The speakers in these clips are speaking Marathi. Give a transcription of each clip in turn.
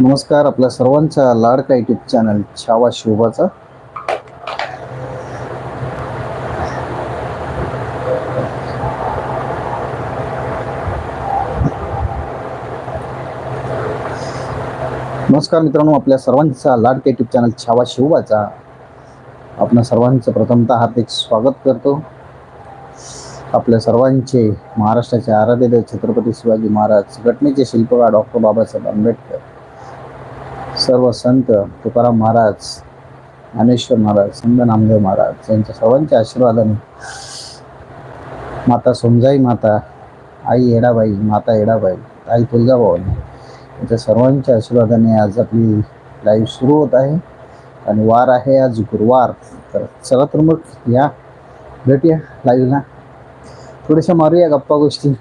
नमस्कार आपल्या सर्वांचा लाडका युट्यूब चॅनल छावा शिवबाचा. नमस्कार मित्रांनो आपल्या सर्वांचा लाडका युट्यूब चॅनल छावा शिवबाचा. आपण सर्वांचं प्रथमतः हार्दिक स्वागत करतो. आपल्या सर्वांचे महाराष्ट्राचे आराध्यदेव छत्रपती शिवाजी महाराज घटनेचे शिल्पकार डॉक्टर बाबासाहेब आंबेडकर. सर्व संत तुकाराम महाराज ज्ञानेश्वर महाराज संत नामदेव महाराज यांच्या सर्वांच्या आशीर्वादाने माता सोमजाई माता आई येडाबाई माता येडाबाई आई तुळजाभवानी यांच्या सर्वांच्या आशीर्वादाने आज आपली लाईव्ह सुरू होत आहे. आणि वार आहे आज गुरुवार. तर चला तर मग या भेटूया लाईव्हला थोड्याशा मारूया गप्पा गोष्टी.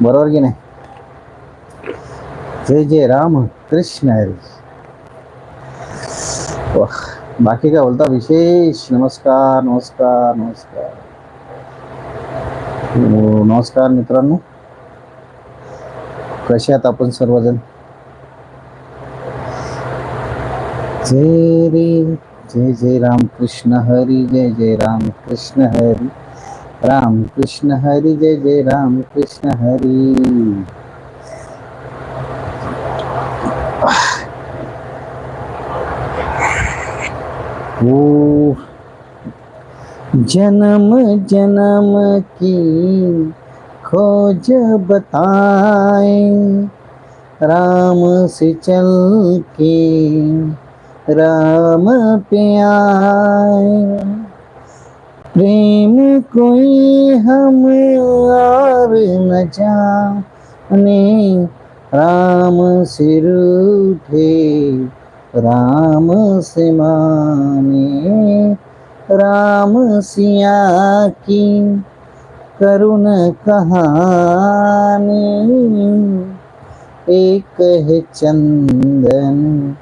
बरोबर की नाही? जय जय राम कृष्ण हरी। बाकी काय बोलता? विशेष नमस्कार नमस्कार नमस्कार। हो, नमस्कार मित्रांनो। कसे आहात आपण सर्वजण? जय रे जय जय राम कृष्ण हरी जय जय राम कृष्ण हरी। राम कृष्ण हरी जय जय राम कृष्ण हरी। ओ जन्म जन्म की खोज बताए राम से चल के राम पे आए। प्रेम कोई हम और न जाने राम से रूठे राम से माने राम सिया की करुण कहानी एक है चंदन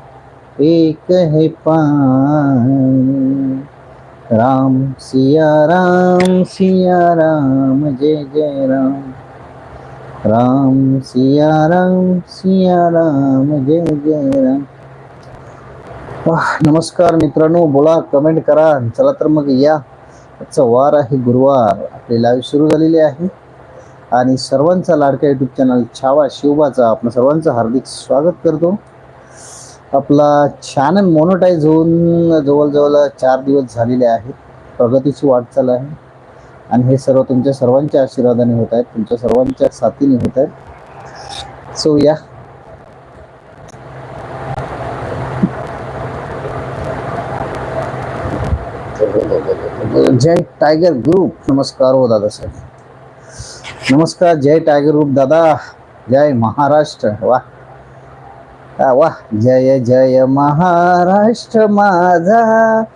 एक है पान। राम सिया राम सिया राम जय जय राम। राम सिया राम सिया राम जय जय राम। नमस्कार मित्रांनो बोला कमेंट करा. चला तर मग या. आजचा वार आहे गुरुवार. आपली लाईव्ह सुरू झालेली आहे. आणि सर्वांचा लाडका युट्यूब चॅनल छावा शिवबाचा आपण सर्वांचं हार्दिक स्वागत करतो. आपला चॅनल मोनोटाईज होऊन जवळजवळ चार दिवस झालेले आहेत. प्रगतीची वाटचाल आहे. आणि हे सर्व तुमच्या सर्वांच्या आशीर्वादाने होत आहेत. तुमच्या सर्वांच्या साथीने होत आहेत. सो या. जय टायगर ग्रुप. नमस्कार हो दादा साहेब. नमस्कार जय टायगर ग्रुप दादा. जय महाराष्ट्र. वा वा जय जय महाराष्ट्र माझा.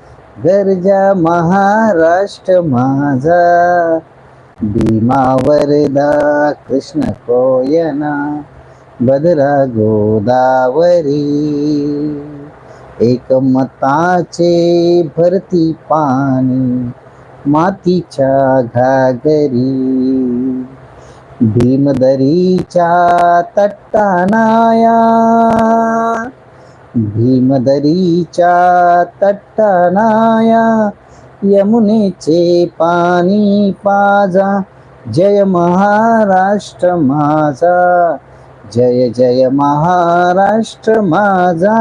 गरजा महाराष्ट्र माझा. भीमा वरदा कृष्ण कोयना. बदरा गोदावरी. एकमताचे भरती पाणी. मातीच्या घागरी भीमदरीच्या तट्टानाया भीमदरीच्या तट्टानाया यमुनेचे पाणी पाजा जय महाराष्ट्र माझा जय जय महाराष्ट्र माझा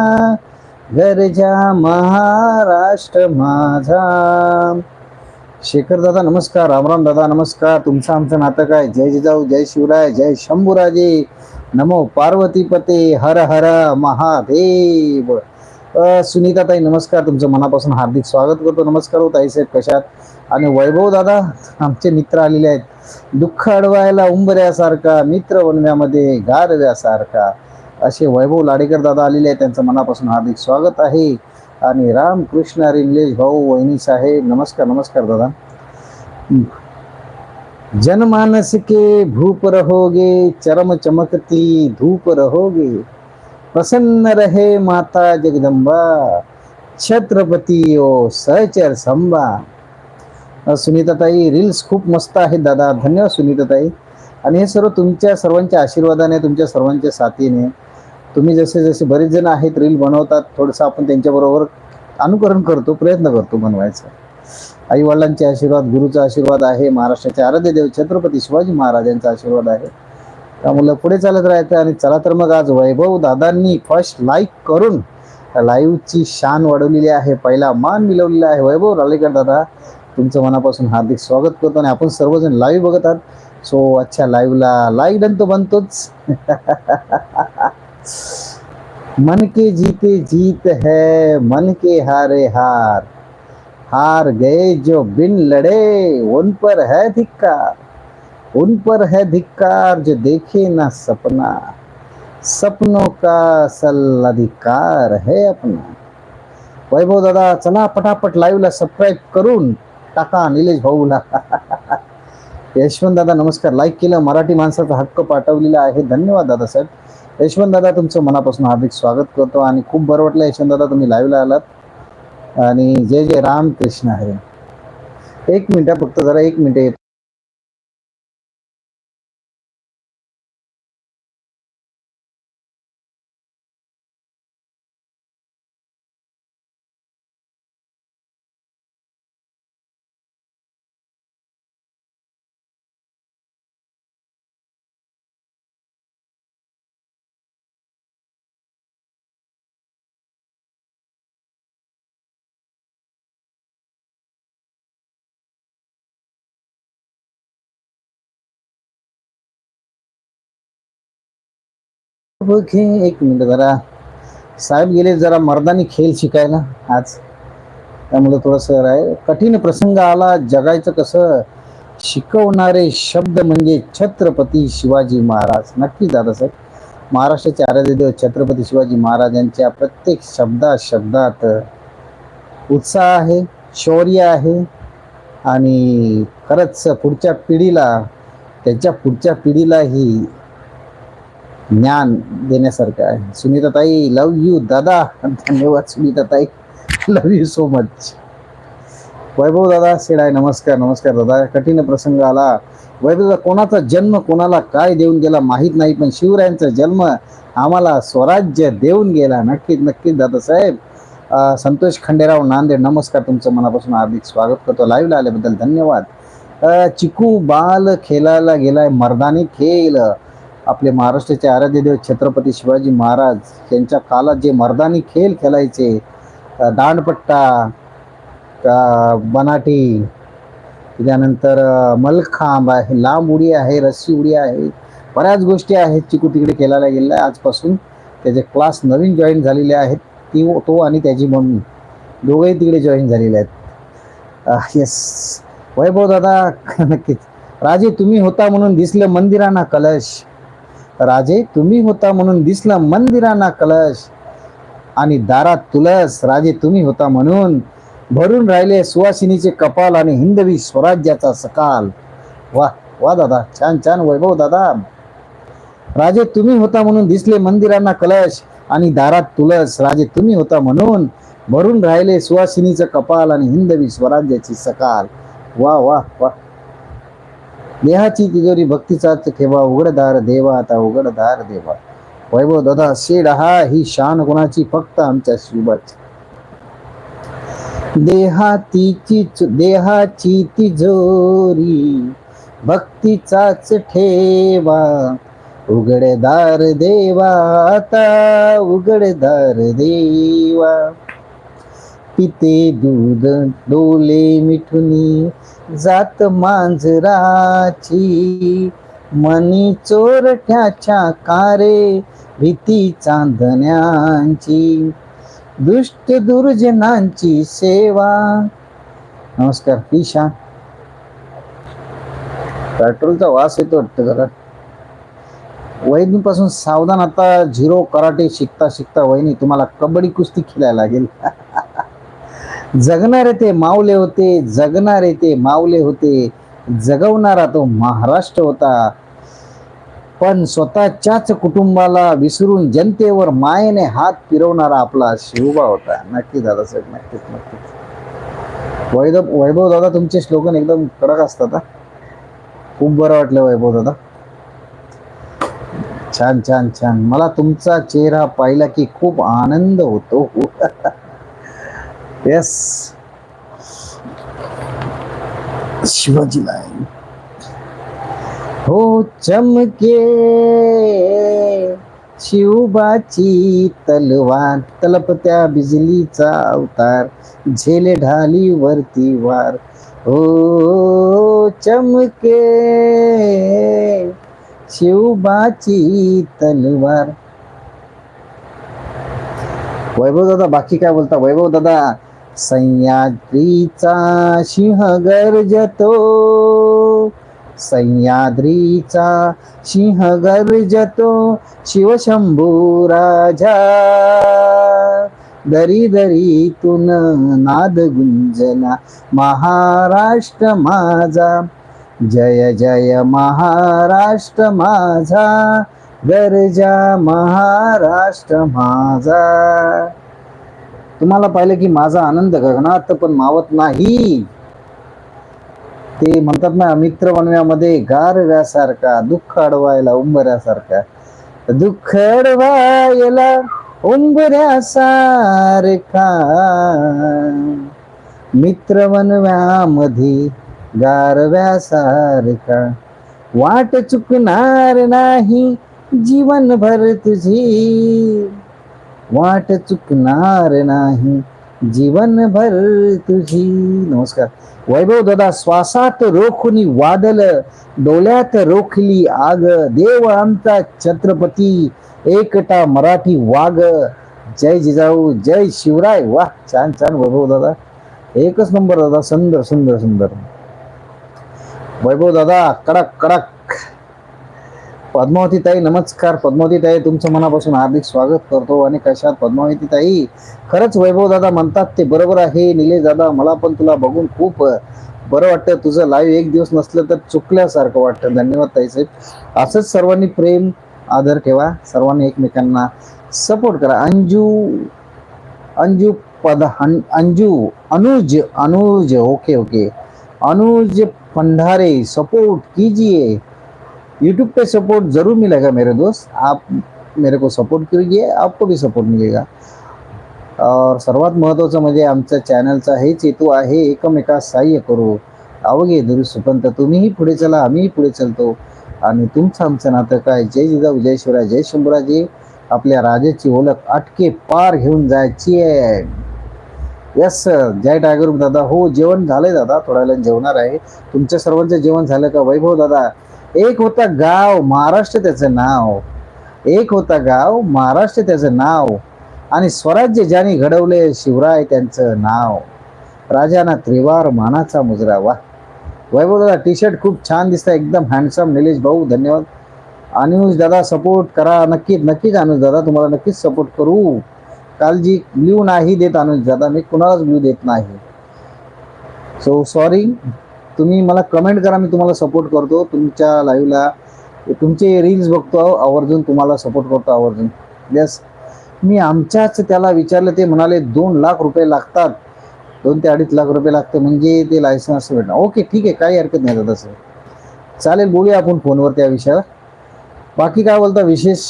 गरजा महाराष्ट्र माझा. शेखर दादा नमस्कार. रामराम दादा नमस्कार. तुमचं आमचं नातं काय? जय जिजाऊ जय शिवराय जय शंभूराजे. नमो पार्वतीपते. हर हर महादेव. सुनीता ताई नमस्कार. तुमचं मनापासून हार्दिक स्वागत करतो. नमस्कार हो ताईसाहेब कशात आणि वैभव दादा आमचे मित्र आलेले आहेत. दुःख अडवायला उंबऱ्यासारखा मित्र बनण्यामध्ये गारव्यासारखा असे वैभव लाडेकर दादा आलेले आहेत. त्यांचं मनापासून हार्दिक स्वागत आहे. आणि रामकृष्ण हरी निलेश भाऊ वहिनी साहेब नमस्कार नमस्कार दादा. जनमानस के भूप रहोगे चरम चमकती धूप रहोगे प्रसन्न रहे माता जगदंबा छत्रपती ओ सहचर संबा सुनीताताई रील्स खूप मस्त आहेत दादा. धन्यवाद सुनीताताई. आणि हे सर्व तुमच्या सर्वांच्या आशीर्वादाने तुमच्या सर्वांच्या साथीने तुम्ही जसे जसे बरेच जण आहेत रील बनवतात थोडंसं आपण त्यांच्याबरोबर अनुकरण करतो प्रयत्न करतो बनवायचा. आई वडिलांचे आशीर्वाद गुरुचा आशीर्वाद आहे महाराष्ट्राचे आराध्य देव छत्रपती शिवाजी महाराजांचा आशीर्वाद आहे. त्यामुळे पुढे चालत राहायचं आणि चला तर मग आज वैभव दादांनी फर्स्ट लाईक करून लाईव्हची शान वाढवलेली आहे पहिला मान मिळवलेला आहे. वैभव रालेकर दादा तुमचं मनापासून हार्दिक स्वागत करतो आणि आपण सर्वजण लाईव्ह बघत आहात. सो अच्छा लाईव्हला लाईक डन तो बनतोच. मन के जीते जीत है मन के हारे हार। हार गए जो बिन लड़े उन पर है धिक्कार। उन पर है धिक्कार जो देखे ना सपना। सपनों का असल अधिकार है अपना। वैभव दादा चला पटापट लाईव्हला सबस्क्राईब करून टाका निलेश भाऊला। यशवंत दादा नमस्कार. लाईक केलं मराठी माणसाचा हक्क पाठवलेला आहे. धन्यवाद दादा साहेब. यशवंत दादा तुमचं मनापासून हार्दिक स्वागत करतो आणि खूप बरं वाटलं यशवंत दादा तुम्ही लाईव्हला आलात. आणि जय जय राम कृष्ण आहे. एक मिनटं फक्त जरा एक मिनटं एक मिनिट जरा. साहेब गेले जरा मर्दानी खेळ शिकायला आज. त्यामुळे थोडंसं आहे कठीण प्रसंग आला. जगायचं कसं? शिकवणारे शब्द म्हणजे छत्रपती शिवाजी महाराज. नक्कीच दादासाहेब महाराष्ट्राचे आराध्यदेव छत्रपती शिवाजी महाराजांच्या प्रत्येक शब्दा शब्दात उत्साह आहे शौर्य आहे. आणि खरंच पुढच्या पिढीला त्याच्या पुढच्या पिढीलाही ज्ञान देण्यासारखं आहे. सुनीताताई लव यू दादा. धन्यवाद सुनीताताई. Love you so much Vaibhav दादा शेडाय नमस्कार नमस्कार दादा. कठीण प्रसंग आला. वैभव दादा कोणाचा जन्म कोणाला काय देऊन गेला माहीत नाही पण शिवरायांचा जन्म आम्हाला स्वराज्य देऊन गेला. नक्कीच नक्कीच दादासाहेब साहेब. संतोष खंडेराव नांदेड नमस्कार. तुमचं मनापासून हार्दिक स्वागत करतो. लाईव्हला आल्याबद्दल धन्यवाद. चिकू बाल खेळायला गेलाय मर्दानी खेळ. आपले महाराष्ट्राचे आराध्य देव छत्रपती शिवाजी महाराज यांच्या काळात जे मर्दानी खेळ खेळायचे दांडपट्टा बनाटी त्यानंतर मलखांब आहे लांब उडी आहे रस्सी उडी आहे बऱ्याच गोष्टी आहेत चिकू तिकडे खेळायला गेलेला आहे आजपासून त्याचे क्लास नवीन जॉईन झालेले आहेत. ती तो आणि त्याची मम्मी दोघंही तिकडे जॉईन झालेले आहेत. येस वैभव दादा नक्कीच. राजे तुम्ही होता म्हणून दिसलं मंदिरांना कलश. राजे तुम्ही होता म्हणून दिसला मंदिराना कलश आणि दारात तुलस. राजे तुम्ही होता म्हणून भरून राहिले सुवासिनीचे कपाल आणि हिंदवी स्वराज्याचा सकाल. वा वा दादा छान छान वैभव दादा. राजे तुम्ही होता म्हणून दिसले मंदिरांना कलश आणि दारात तुलस. राजे तुम्ही होता म्हणून भरून राहिले सुवासिनीचं कपाल आणि हिंदवी स्वराज्याची सकाल. वा वा वा. देहाची तिजोरी भक्तीचाच ठेवा उघडदार देवा आता उघडदार देवा वैभव दादा शेड हा ही शान कोणाची फक्त आमच्या शिवबाची देहातीची देहाची तिजोरी भक्तीचाच ठेवा उघडदार देवा आता उघडदार देवा पिते दूध डोले मिठुनी जात मांजराची. मनी चोरट्याच्या कारे भीती चांदण्यांची. दुष्ट दुर्जनांची सेवा. नमस्कार ईशा. पेट्रोलचा वास येतो वाटतं जरा. वहिनीपासून सावधान आता झिरो कराटे शिकता शिकता वहिनी तुम्हाला कबड्डी कुस्ती खेळायला लागेल. जगणारे ते मावले होते जगणारे ते मावले होते. जगवणारा तो महाराष्ट्र होता. पण स्वतःच्याच कुटुंबाला विसरून जनतेवर मायेने हात फिरवणारा आपला शिवबा होता. नक्की दादा साहेब नक्कीच नक्कीच. वैभव वैभव दादा तुमचे श्लोकन एकदम कडक असतात हा. खूप बरं वाटलं वैभव दादा. छान छान छान. मला तुमचा चेहरा पाहिला की खूप आनंद होतो. येस शिवाजीला हो चमके. शिवबाची तलवार तलपत्या बिजलीचा अवतार झेले ढाली वरती वार. हो चमके. शिवबाची तलवार. वैभव दादा बाकी काय बोलता? वैभव दादा सह्याद्रीचा सिंह गर्जतो. सह्याद्रीचा सिंह गर्जतो. शिवशंभू राजा. दरी दरीतून नाद गुंजना महाराष्ट्र माझा. जय जय महाराष्ट्र माझा. गर्जा महाराष्ट्र माझा. तुम्हाला पाहिलं की माझा आनंद गगनात पण मावत नाही. ते म्हणतात ना मित्र बनव्यामध्ये गारव्यासारखा दुःख अडवायला उंबऱ्यासारखा. दुःख अडवायला उंबऱ्यासारखा. मित्र बनव्यामध्ये गारव्यासारखा वाट चुकणार नाही जीवनभर तुझी. वाट चुकणार नाही. जीवनभर तुझी. नमस्कार. वैभव दादा श्वासात रोखुनी वादल डोळ्यात रोखली आग देव आमचा छत्रपती एकटा मराठी वाघ. जय जिजाऊ जय शिवराय. वा छान छान वैभव दादा. एकच नंबर दादा सुंदर सुंदर सुंदर. वैभव दादा कडक कडक. पद्मावती ताई नमस्कार. पद्मावती ताई तुमचं मनापासून हार्दिक स्वागत करतो. आणि कशात पद्मावती ताई? खरंच वैभव दादा म्हणतात ते बरोबर आहे निलेश दादा. मला पण तुला बघून खूप बरं वाटतं. तुझं लाईव्ह एक दिवस नसलं तर चुकल्यासारखं वाटतं. धन्यवाद ताई साहेब. असंच सर्वांनी प्रेम आदर ठेवा. सर्वांनी एकमेकांना सपोर्ट करा. अंजू अंजू पद अन- Anju Anuj Anuj okay okay Anuj Pandare support कीजिए. यूट्यूब पे सपोर्ट जरूर मिलेगा मेरे दोस्त। आप मेरे को सपोर्ट कीजिए आपको भी सपोर्ट मिलेगा। और सर्वात महत्त्वाचं म्हणजे आमच्या चॅनलचा हेच हेतू आहे एकमेकास सहाय्य करू। अवघे सुपंत तुम्हीही पुढे चला आम्हीही पुढे चलतो। आणि तुमचं आमचं नातं काय? जय जिजाऊ जय शिवराय जय शंभूराजी. आपल्या राजाची ओळख अटके पार घेऊन जायची आहे. यस सर जय टायगर दादा. हो जेवण झालंय दादा. थोड्या वेळाने जेवणार आहे. तुमच्या सर्वांचं जेवण झालं का? वैभव दादा एक होता गाव महाराष्ट्र त्याचं नाव. एक होता गाव महाराष्ट्र त्याचं नाव. आणि स्वराज्य ज्याने घडवले शिवराय त्यांचं नाव. राजाना त्रिवार मानाचा मुजरा वा वैभव दादा टी शर्ट खूप छान दिसतं एकदम हँडसम निलेश भाऊ धन्यवाद. अनुज दादा सपोर्ट करा. नक्कीच नक्कीच अनुज दादा तुम्हाला नक्कीच सपोर्ट करू. कालजी ब्ल्यू नाही देत अनुज दादा मी कुणालाच ब्ल्यू देत नाही. सो सॉरी तुम्ही मला कमेंट करा मी तुम्हाला सपोर्ट करतो. तुमच्या लाईव्हला तुमचे रील्स बघतो आवर्जून तुम्हाला सपोर्ट करतो आवर्जून. यस मी आमच्याच त्याला विचारलं ते म्हणाले दोन लाख रुपये लागतात. दोन ते अडीच लाख रुपये लागते म्हणजे ते लायसन्स भेटणार. ओके ठीक आहे काही हरकत नाही दादा सर चालेल बोलूया आपण फोनवर त्या विषयावर. बाकी काय बोलता विशेष?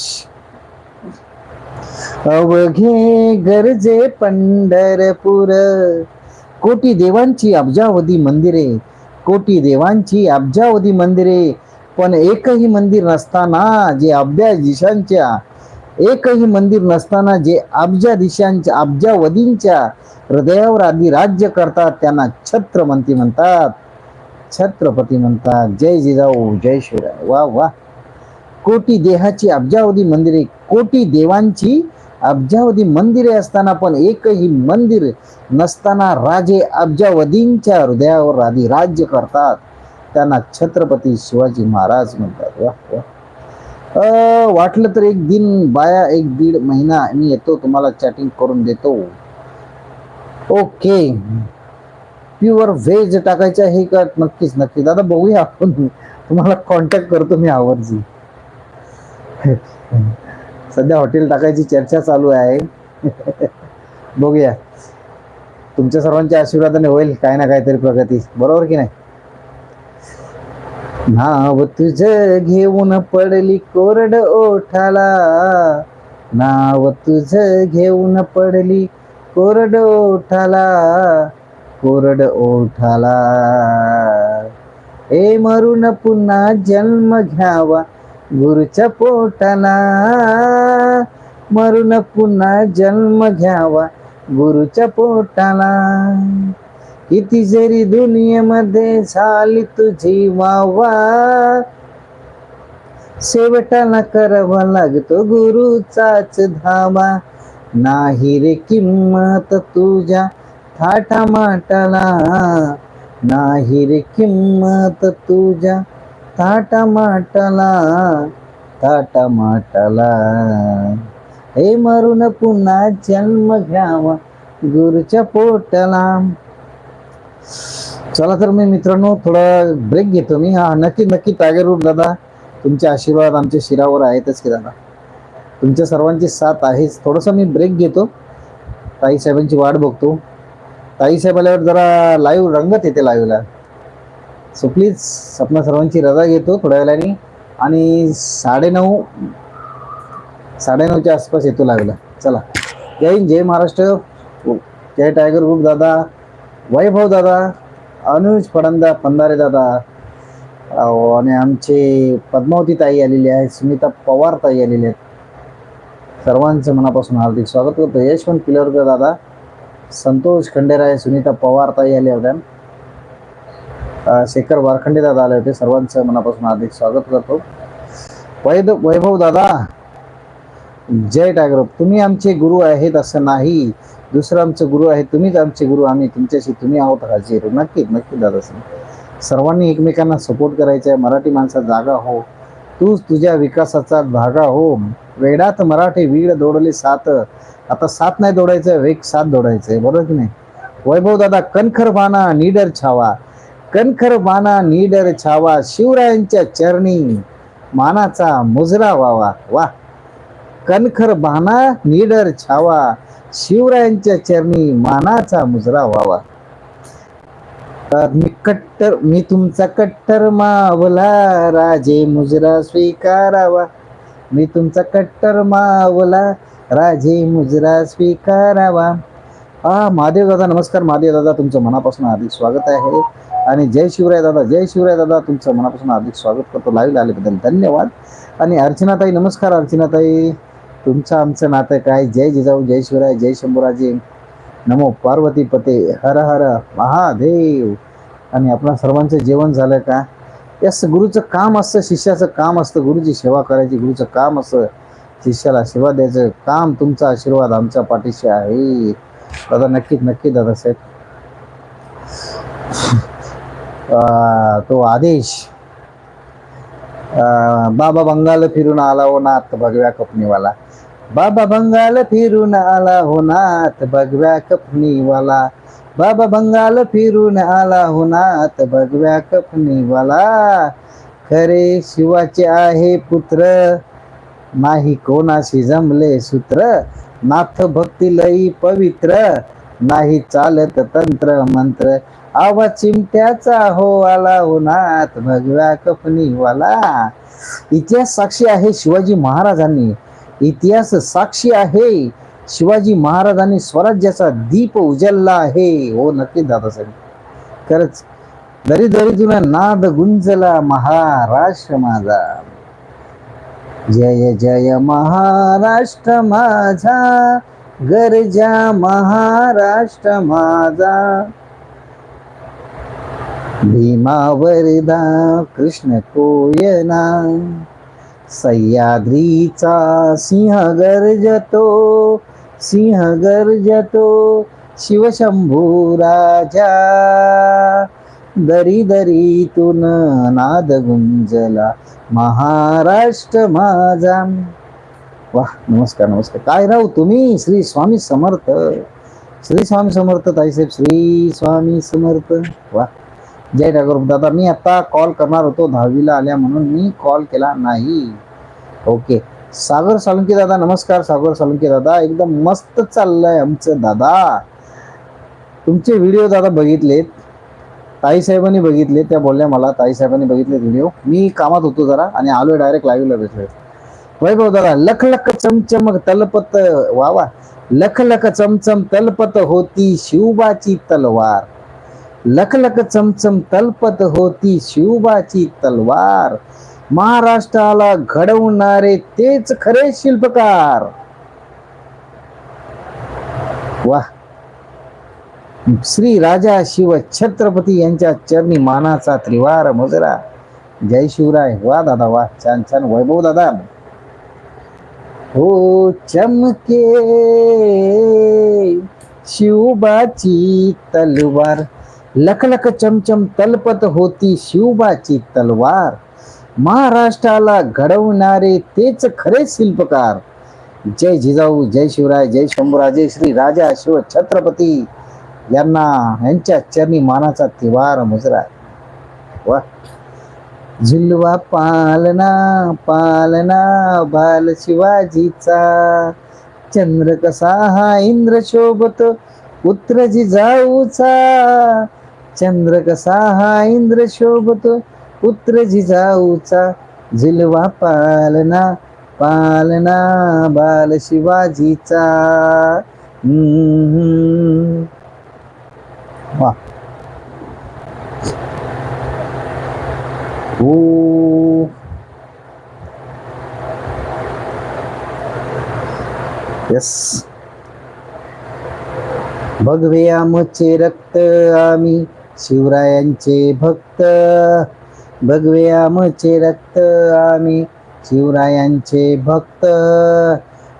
अवघे गरजे पंढरपूर. कोटी देवांची अब्जावधी मंदिरे कोटी देवांची अब्जावधी मंदिरे. पण एकही मंदिर नसताना जे अब्जाधीशांच्या एकही मंदिर नसताना जे अब्जा दिशांच्या अब्जावधींच्या हृदयावर आधी राज्य करतात त्यांना छत्रमंती म्हणतात. छत्रपती म्हणतात. जय जिजाऊ जय शिवराय. वा वा. कोटी देहाची अब्जावधी मंदिरे कोटी देवांची अब्जावधी मंदिरे असताना पण एकही मंदिर नसताना राजे अब्जावधींच्या हृदयावर आधी राज्य करतात. त्यांना छत्रपती शिवाजी महाराज म्हणतात. वा वा. वाटलं तर एक दिन बाया एक दीड महिना मी येतो तुम्हाला चॅटिंग करून देतो. ओके प्युअर व्हेज टाकायचं हे का? नक्कीच नक्कीच. दादा बघूया आपण. तुम्हाला कॉन्टॅक्ट करतो मी आवर्जी सध्या हॉटेल टाकायची चर्चा चालू आहे. बघूया. तुमच्या सर्वांच्या आशीर्वादाने होईल काय ना काहीतरी प्रगती. बरोबर की नाही? नाव तुझ घेऊन पडली कोरड ओठाला. नाव तुझ घेऊन पडली कोरड ओठाला. कोरड ओठाला. ए मरून पुन्हा जन्म घ्यावा. गुरुच्या पोटाला. मरून पुन्हा जन्म घ्यावा गुरुच्या पोटाला. किती जरी दुनियेमध्ये झाली तुझी वावा शेवटाला करावा लागतो गुरुचाच धावा. नाही रे किंमत तुझ्या थाटा माटाला नाही रे किंमत तुझ्या थाटा माटाला थाटा माटाला हे मरून पुन्हा जन्म घ्यावा गुरुच्या पोटाला. चला तर मी मित्रांनो थोडा ब्रेक घेतो मी. हा नक्की नक्की टायगर रूट दादा तुमचे आशीर्वाद आमच्या शिरावर आहेतच की दादा. तुमच्या सर्वांची साथ आहेच. थोडंसं मी ब्रेक घेतो. ताईसाहेबांची वाट बघतो. ताईसाहेब आल्यावर जरा लाईव्ह रंगत येते लाईव्हला सो प्लीज आपल्या सर्वांची रजा घेतो थोड्या वेळाने. आणि साडेनऊ साडेनऊच्या आसपास येतो लागला. चला. जय हिंद जय महाराष्ट्र. जय टायगर ग्रुप दादा. वैभव दादा. अनुज फडंदा पंधारे दादा. आणि आमचे पद्मावती ताई आलेली आहे सुनीता पवार ताई आलेले आहेत. सर्वांचं मनापासून हार्दिक स्वागत करतो. यशवंत पिलवकर दादा. संतोष खंडेराय सुनीता पवार ताई आले होत्या. शेखर वारखंडे दादा आले होते. सर्वांचं मनापासून हार्दिक स्वागत करतो. वैद वैभव दादा जय टायगर तुम्ही आमचे गुरु आहेत असं नाही. दुसरं आमचं गुरु आहे तुम्हीच आमचे गुरु. आम्ही तुमच्याशी तुम्ही आहोत हजीर नक्की नक्की दादा सर्वांनी एकमेकांना सपोर्ट करायचा आहे मराठी माणसा जागा हो. तूच तुझ्या विकासाचा धागा हो. वेडात मराठी वीड दोडले सात. आता सात नाही दौडायचं वेग सात दौडायचंय. बरोबर की नाही? वैभव दादा कणखर बाणा नीडर छावा. कणखर माना नीडर छावा शिवरायांच्या चरणी मानाचा मुजरा व्हावा वा. कणखर बाणा नीडर छावा शिवरायांच्या चरणी मानाचा मुजरा व्हावा मी कट्टर मी तुमचा कट्टर मावला राजे मुजरा स्वीकारावा. मी तुमचा कट्टर मावला राजे मुजरा स्वीकारावा. हा महादेव दादा नमस्कार. महादेव दादा तुमचं मनापासून आधी स्वागत आहे. आणि जय शिवराय दादा जय शिवराय दादा तुमचं मनापासून हार्दिक स्वागत करतो लाईव्ह आल्याबद्दल धन्यवाद. आणि अर्चनाताई नमस्कार अर्चनाताई. तुमचं आमचं नातं काय? जय जिजाऊ जय शिवराय जय शंभूराजे. नमो पार्वती पते. हर हर महादेव. आणि आपल्या सर्वांचं जेवण झालं का? यस गुरुचं काम असतं शिष्याचं काम असतं. गुरुची सेवा करायची गुरुचं काम असतं. शिष्याला सेवा द्यायचं. काम तुमचा आशीर्वाद आमच्या पाठीशी आहे. दादा नक्कीच नक्की दादा साहेब. तो आदेश बाबा बंगाल फिरून आला हो नाथ भगव्या कपनीवाला. बाबा बंगाल फिरून आला हो नाथ भगव्या कपनीवाला. बाबा बंगाल फिरून आला हो नाथ भगव्या कपनीवाला. खरे शिवाचे आहे पुत्र नाही कोणाशी जमले सूत्र. नाथ भक्ती लई पवित्र नाही चालत तंत्र मंत्र. आवा चिमट्याचा हो आला उन्हात भगव्या भगव्या कपनीवाला इतिहास साक्षी आहे शिवाजी महाराजांनी. इतिहास साक्षी आहे शिवाजी महाराजांनी स्वराज्याचा दीप उजळला आहे. हो नक्की दादासाहेब. खरंच दरी दरी तुला नाद गुंजला महाराष्ट्र माझा. जय जय महाराष्ट्र माझा गरजा महाराष्ट्र माझा. भीमावरदा कृष्ण कोयना सह्याद्रीचा सिंह गर्जतो सिंह गर्जतो शिवशंभू राजा दरी दरीतून नाद गुंजला महाराष्ट्र माझा. वा नमस्कार नमस्कार. काय राहू तुम्ही? श्री स्वामी समर्थ. श्री स्वामी समर्थ ताईसाहेब श्री स्वामी समर्थ. वा जय ठाकूर दादा मी आता कॉल करणार होतो दहावीला आल्या म्हणून. मी कॉल केला नाही. ओके सागर सालुंके दादा नमस्कार. सागर सालुंकी दादा एकदम मस्त चाललंय आमचं दादा. तुमचे व्हिडिओ दादा बघितलेत. ताईसाहेबांनी बघितले त्या बोलल्या मला ताईसाहेबांनी बघितले व्हिडिओ मी कामात होतो जरा आणि आलोय डायरेक्ट लाईव्हला भेटलोय. वैभव दादा लख लख चमचमक तलपत वा वा. लख लख चमचम तलपत होती शिवबाची तलवार. लख लख चमचम तलपत होती शिवबाची तलवार. महाराष्ट्राला घडवणारे तेच खरे शिल्पकार. वा श्री राजा शिव छत्रपती यांच्या चरणी मानाचा त्रिवार मुजरा. जय शिवराय. वा दादा वा. छान छान. वैभव दादा. हो चमके. शिवबाची तलवार. लखलख चमचम तलपत होती शिवबाची तलवार. महाराष्ट्राला घडवणारे तेच खरे शिल्पकार. जय जिजाऊ जय शिवराय जय शंभूराजे श्री राजा शिव छत्रपती. यांना यांच्या चरणी मानाचा तिवार मुजरा. वा झुलवा पालना पालना बाल शिवाजीचा. चंद्र कसा हा इंद्र शोभत पुत्र जिजाऊचा चंद्र कसा हा इंद्र शोभत पुत्र जिजाऊचा झिलवा पालना पालना बाल शिवाजीचा. वा. ओ यस. भगवे आमचे रक्त आम्ही शिवरायांचे भक्त भगवे आमचे रक्त आम्ही. शिवरायांचे भक्त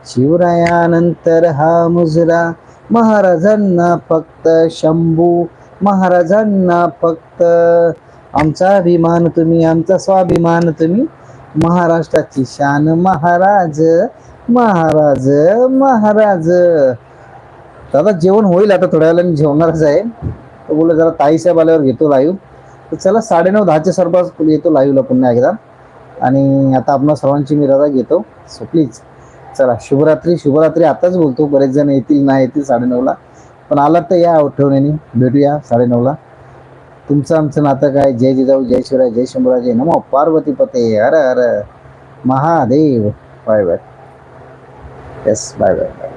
शिवरायानंतर हा मुजरा. महाराजांना फक्त शंभू महाराजांना फक्त. आमचा अभिमान तुम्ही आमचा स्वाभिमान तुम्ही. महाराष्ट्राची शान महाराज महाराज महाराज. दादा जेवण होईल आता थोड्या वेळाने जेवणारच आहे तो बोललो जरा ताईसाहेब आल्यावर घेतो लाईव्ह तर चला साडेनऊ दहाच्या सरपास येतो लाईव्हला पुन्हा एकदा. आणि आता आपण सर्वांची मी रजा घेतो. सो प्लीज चला शुभरात्री शुभरात्री आताच बोलतो. बरेच जण येतील नाही येतील साडेनऊला. पण आलात तर या आठवण्याने भेटूया साडेनऊला. तुमचं आमचं नातं काय? जय जिजाऊ जय शिवराय जय शंभूराज. जय नमो पार्वती पते. हर हर. Mahadev. Bye bye. Yes bye bye bye